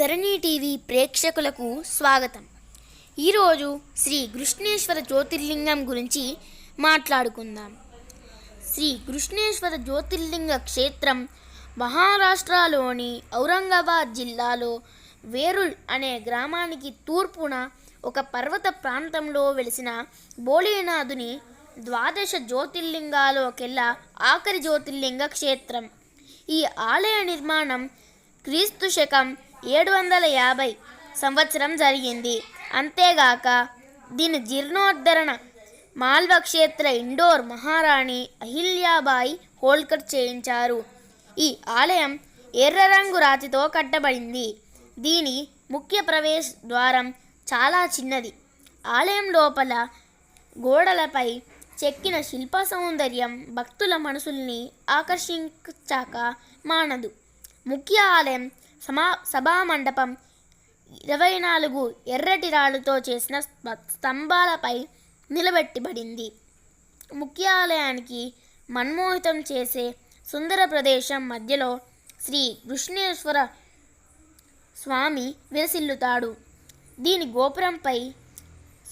ధరణి TV ప్రేక్షకులకు స్వాగతం. ఈరోజు శ్రీ కృష్ణేశ్వర జ్యోతిర్లింగం గురించి మాట్లాడుకుందాం. శ్రీ కృష్ణేశ్వర జ్యోతిర్లింగ క్షేత్రం మహారాష్ట్రలోని ఔరంగాబాద్ జిల్లాలో వేరుల్ అనే గ్రామానికి తూర్పున ఒక పర్వత ప్రాంతంలో వెలిసిన భోలేనాథుని ద్వాదశ జ్యోతిర్లింగాలోకెల్లా ఆఖరి జ్యోతిర్లింగ క్షేత్రం. ఈ ఆలయ నిర్మాణం క్రీస్తు శకం ఏడు వందల యాభై సంవత్సరం జరిగింది. అంతేగాక దీని జీర్ణోద్ధరణ మాల్వా క్షేత్ర ఇండోర్ మహారాణి అహిల్యాబాయి హోల్కర్ చేయించారు. ఈ ఆలయం ఎర్ర రంగు రాతితో కట్టబడింది. దీని ముఖ్య ప్రవేశ ద్వారం చాలా చిన్నది. ఆలయం లోపల గోడలపై చెక్కిన శిల్ప సౌందర్యం భక్తుల మనసుల్ని ఆకర్షించాక మానదు. ముఖ్య ఆలయం సమా సభా మండపం ఇరవై నాలుగు ఎర్రటి రాళ్ళతో చేసిన స్తంభాలపై నిలబెట్టబడింది. ముఖ్యాలయానికి మన్మోహితం చేసే సుందర ప్రదేశం మధ్యలో శ్రీ కృష్ణేశ్వర స్వామి విరసిల్లుతాడు దీని గోపురంపై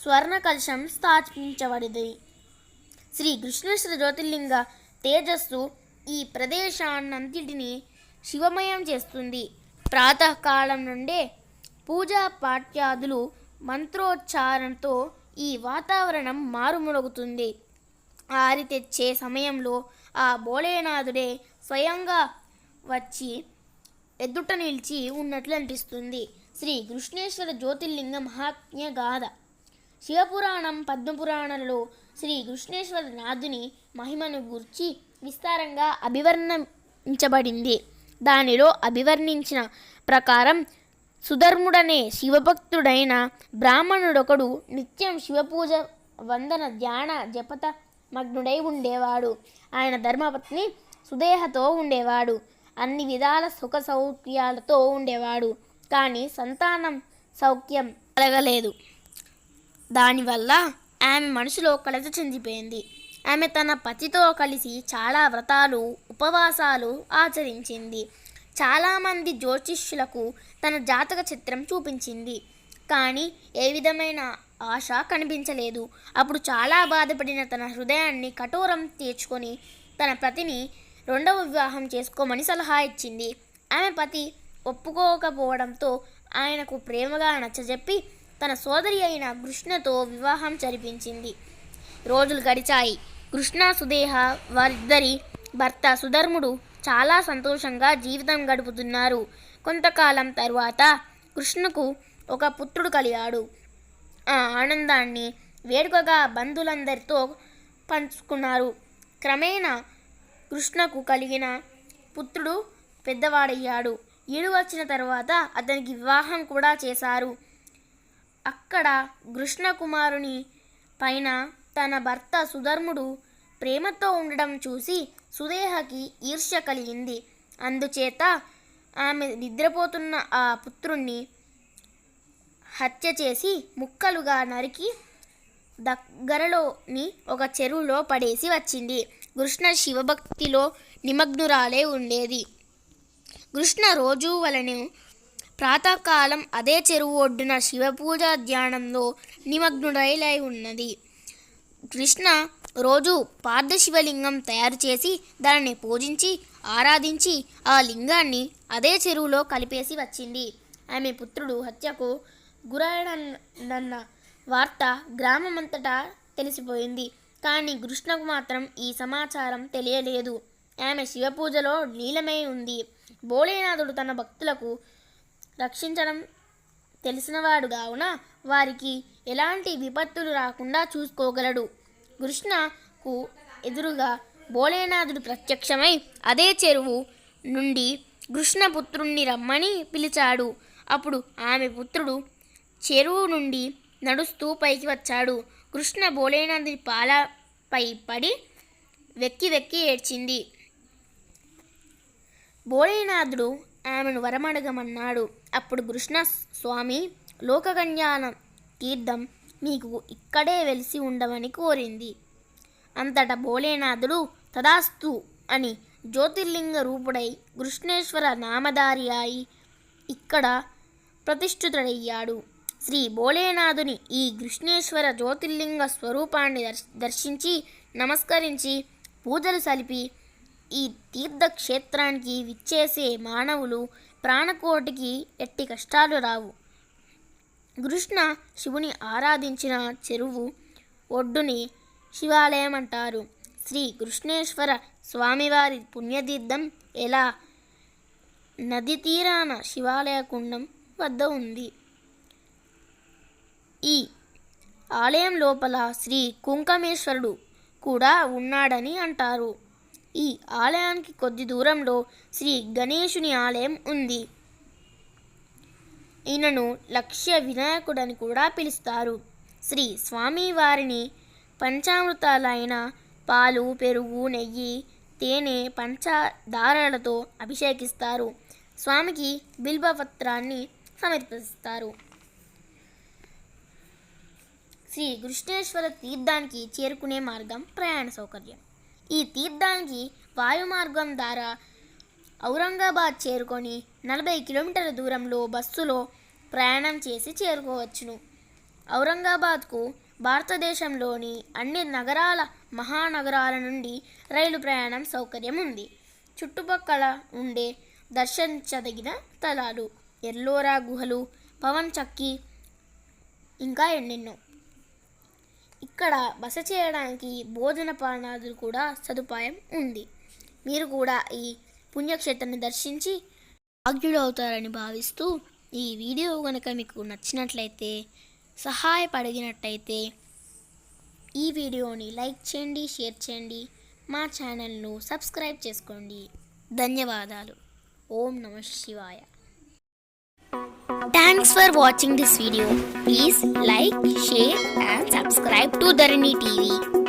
స్వర్ణ కలశం స్థాపించబడింది. శ్రీ కృష్ణేశ్వర జ్యోతిర్లింగ తేజస్సు ఈ ప్రదేశాన్నంతటిని శివమయం చేస్తుంది. ప్రాతకాలం నుండే పూజా పాఠ్యాదులు మంత్రోచ్చారణతో ఈ వాతావరణం మారుమొరుగుతుంది ఆరి తెచ్చే సమయంలో ఆ భోలేనాథుడే స్వయంగా వచ్చి ఎదుట నిలిచి ఉన్నట్లు అనిపిస్తుంది. శ్రీ కృష్ణేశ్వర జ్యోతిర్లింగ మహాత్మ్య గాథ. శివపురాణం పద్మపురాణంలో శ్రీ కృష్ణేశ్వర నాథుని మహిమను గురించి విస్తారంగా అభివర్ణించబడింది. దానిలో అభివర్ణించిన ప్రకారం సుధర్ముడనే శివభక్తుడైన బ్రాహ్మణుడొకడు నిత్యం శివపూజ వందన ధ్యాన జపత మగ్నుడై ఉండేవాడు. ఆయన ధర్మపత్ని సుదేహతో ఉండేవాడు. అన్ని విధాల సుఖ సౌఖ్యాలతో ఉండేవాడు. కానీ సంతానం సౌఖ్యం కలగలేదు. దానివల్ల ఆమె మనసులో కలత చెందిపోయింది. ఆమె తన పతితో కలిసి చాలా వ్రతాలు ఉపవాసాలు ఆచరించింది. చాలామంది జ్యోతిష్యులకు తన జాతక చిత్రం చూపించింది. కానీ ఏ విధమైన ఆశ కనిపించలేదు. అప్పుడు చాలా బాధపడిన తన హృదయాన్ని కఠోరం తీర్చుకొని తన పతిని రెండవ వివాహం చేసుకోమని సలహా ఇచ్చింది. ఆమె పతి ఒప్పుకోకపోవడంతో ఆయనకు ప్రేమగా నచ్చజెప్పి తన సోదరి అయిన కృష్ణతో వివాహం జరిపించింది. రోజులు గడిచాయి. కృష్ణ సుదేహ వారిద్దరి భర్త సుధర్ముడు చాలా సంతోషంగా జీవితం గడుపుతున్నారు. కొంతకాలం తరువాత కృష్ణకు ఒక పుత్రుడు కలిగాడు. ఆ ఆనందాన్ని వేడుకగా బంధువులందరితో పంచుకున్నారు. క్రమేణా కృష్ణకు కలిగిన పుత్రుడు పెద్దవాడయ్యాడు. ఈడు వచ్చిన తర్వాత అతనికి వివాహం కూడా చేశారు. అక్కడ కృష్ణకుమారుని పైన తన భర్త సుధర్ముడు ప్రేమతో ఉండడం చూసి సుదేహకి ఈర్ష్య కలిగింది. అందుచేత ఆమె నిద్రపోతున్న ఆ పుత్రుణ్ణి హత్య చేసి ముక్కలుగా నరికి దగ్గరలోని ఒక చెరువులో పడేసి వచ్చింది. కృష్ణ శివభక్తిలో నిమగ్నురాలే ఉండేది. కృష్ణ రోజు వలన ప్రాతకాలం అదే చెరువు ఒడ్డున శివపూజ ధ్యానంలో నిమగ్నుడైలై ఉన్నది. కృష్ణ రోజు పార్థశివలింగం తయారు చేసి దానిని పూజించి ఆరాధించి ఆ లింగాన్ని అదే చెరువులో కలిపేసి వచ్చింది. ఆమె పుత్రుడు హత్యకు గురైనన్న వార్త గ్రామమంతటా తెలిసిపోయింది. కానీ కృష్ణకు మాత్రం ఈ సమాచారం తెలియలేదు. ఆమె శివపూజలో లీలమై ఉంది. భోలేనాథుడు తన భక్తులకు రక్షించడం తెలిసినవాడు కావున వారికి ఎలాంటి విపత్తులు రాకుండా చూసుకోగలడు. కృష్ణకు ఎదురుగా భోలేనాథుడు ప్రత్యక్షమై అదే చెరువు నుండి కృష్ణపుత్రుణ్ణి రమ్మని పిలిచాడు. అప్పుడు ఆమె పుత్రుడు చెరువు నుండి నడుస్తూ పైకి వచ్చాడు. కృష్ణ భోలేనాథుడి పాలపై పడి వెక్కి వెక్కి ఏడ్చింది. భోలేనాథుడు ఆమెను వరమడగమన్నాడు. అప్పుడు కృష్ణ స్వామి లోకకన్యాన తీర్థం మీకు ఇక్కడే వెలిసి ఉండమని కోరింది. అంతట భోలేనాథుడు తదాస్తు అని జ్యోతిర్లింగ రూపుడై కృష్ణేశ్వర నామధారి అయి ఇక్కడ ప్రతిష్ఠితుడయ్యాడు. శ్రీ భోలేనాథుని ఈ కృష్ణేశ్వర జ్యోతిర్లింగ స్వరూపాన్ని దర్శించి నమస్కరించి పూజలు సలిపి ఈ తీర్థక్షేత్రానికి విచ్చేసే మానవులు ప్రాణకోటికి ఎట్టి కష్టాలు రావు. కృష్ణ శివుని ఆరాధించిన చెరువు ఒడ్డుని శివాలయం అంటారు శ్రీ కృష్ణేశ్వర స్వామివారి పుణ్యతీర్థం ఎలా? నది తీరాన శివాలయ కుండం వద్ద ఉంది. ఈ ఆలయం లోపల శ్రీ కుంకమేశ్వరుడు కూడా ఉన్నాడని అంటారు. ఈ ఆలయానికి కొద్ది దూరంలో శ్రీ గణేశుని ఆలయం ఉంది. ఈయనను లక్ష్య వినాయకుడని కూడా పిలుస్తారు. శ్రీ స్వామివారిని పంచామృతాలైన పాలు పెరుగు నెయ్యి తేనె పంచదారాలతో అభిషేకిస్తారు. స్వామికి బిల్వపత్రాన్ని సమర్పిస్తారు. శ్రీ కృష్ణేశ్వర తీర్థానికి చేరుకునే మార్గం ప్రయాణ సౌకర్యం. ఈ తీర్థానికి వాయుమార్గం ద్వారా ఔరంగాబాద్ చేరుకొని నలభై కిలోమీటర్ల దూరంలో బస్సులో ప్రయాణం చేసి చేరుకోవచ్చును. ఔరంగాబాద్కు భారతదేశంలోని అన్ని నగరాల మహానగరాల నుండి రైలు ప్రయాణం సౌకర్యం ఉంది. చుట్టుపక్కల ఉండే దర్శించదగిన స్థలాలు ఎల్లోరా గుహలు పవన్ చక్కి ఇంకా ఎన్నెన్నో. ఇక్కడ బస చేయడానికి భోజన పానాదులు కూడా సదుపాయం ఉంది. మీరు కూడా ఈ పుణ్యక్షేత్రాన్ని దర్శించి భాగ్యులు అవుతారని భావిస్తూ ఈ వీడియో కనుక మీకు నచ్చినట్లయితే సహాయపడినట్టయితే ఈ వీడియోని లైక్ చేయండి షేర్ చేయండి మా ఛానల్ను సబ్స్క్రైబ్ చేసుకోండి. ధన్యవాదాలు. ఓం నమ శివాయ. Thanks for watching this video. Please like, share and subscribe to Dharani TV.